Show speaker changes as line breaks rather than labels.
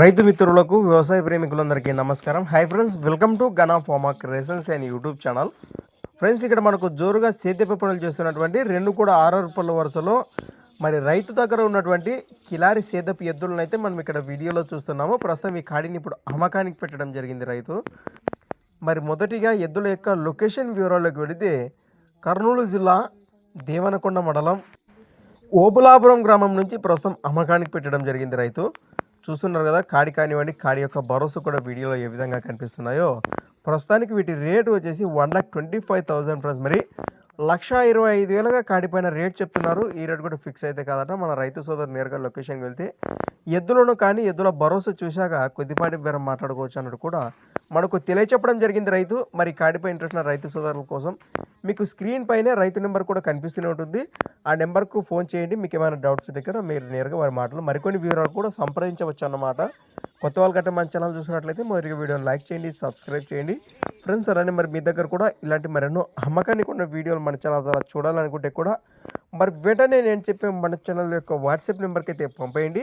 రైతు మిత్రులకు వ్యవసాయ ప్రేమికులందరికీ నమస్కారం. Hi friends welcome to Gana pharma creations and YouTube channel friends ఇక్కడ మనకు జోరుగా సేద్యపు పనులు చేస్తున్నటువంటి రెండు కూడా ఆర్ఆర్ పనుల వరుసలో మరి రైతు దగ్గర ఉన్నటువంటి కిలారి సేదపు ఎద్దులను అయితే మనం ఇక్కడ వీడియోలో చూస్తున్నాము. ప్రస్తుతం ఈ కాడిని ఇప్పుడు అమ్మకానికి పెట్టడం జరిగింది రైతు. మరి మొదటిగా ఎద్దుల యొక్క లొకేషన్ వివరాల్లోకి వెళితే కర్నూలు జిల్లా దేవనకొండ మండలం ఓబులాపురం గ్రామం నుంచి ప్రస్తుతం అమ్మకానికి పెట్టడం జరిగింది రైతు. చూస్తున్నారు కదా కాడి కానివ్వండి కాడి యొక్క భరోసా కూడా వీడియోలో ఏ విధంగా కనిపిస్తున్నాయో. ప్రస్తుతానికి వీటి రేటు వచ్చేసి one lakh twenty five thousand friends. మరి లక్ష ఇరవై ఐదు వేలుగా కాడి పైన రేట్ చెప్తున్నారు. ఈ రేట్ కూడా ఫిక్స్ అయితే కాదట. మన రైతు సోదరు నేరుగా లొకేషన్కి వెళ్తే ఎద్దులను కానీ ఎద్దుల భరోసా చూశాక కొద్దిపాటి బేరం మాట్లాడుకోవచ్చు అన్నట్టు కూడా మనకు తెలియచెప్పడం జరిగింది రైతు. మరి కాడిపై ఇంట్రెస్ట్ ఉన్న రైతు సోదరుల కోసం మీకు స్క్రీన్ పైనే రైతు నెంబర్ కూడా కనిపిస్తూనే ఉంటుంది. ఆ నెంబర్కు ఫోన్ చేయండి. మీకు ఏమైనా డౌట్స్ దగ్గర మీరు నేరుగా వారి మాటలు మరికొన్ని వివరాలు కూడా సంప్రదించవచ్చు అన్నమాట. కొత్త వాళ్ళు గట్రా మన ఛానల్ చూసినట్లయితే మొదటి వీడియోని లైక్ చేయండి సబ్స్క్రైబ్ చేయండి. ఫ్రెండ్స్ అలానే మరి మీ దగ్గర కూడా ఇలాంటి మరెన్నో అమ్మకానికి ఉన్న వీడియోలు మన ఛానల్ ద్వారా చూడాలనుకుంటే కూడా మరి వెంటనే నేను చెప్పే మన ఛానల్ యొక్క వాట్సాప్ నెంబర్కి అయితే పంపేయండి.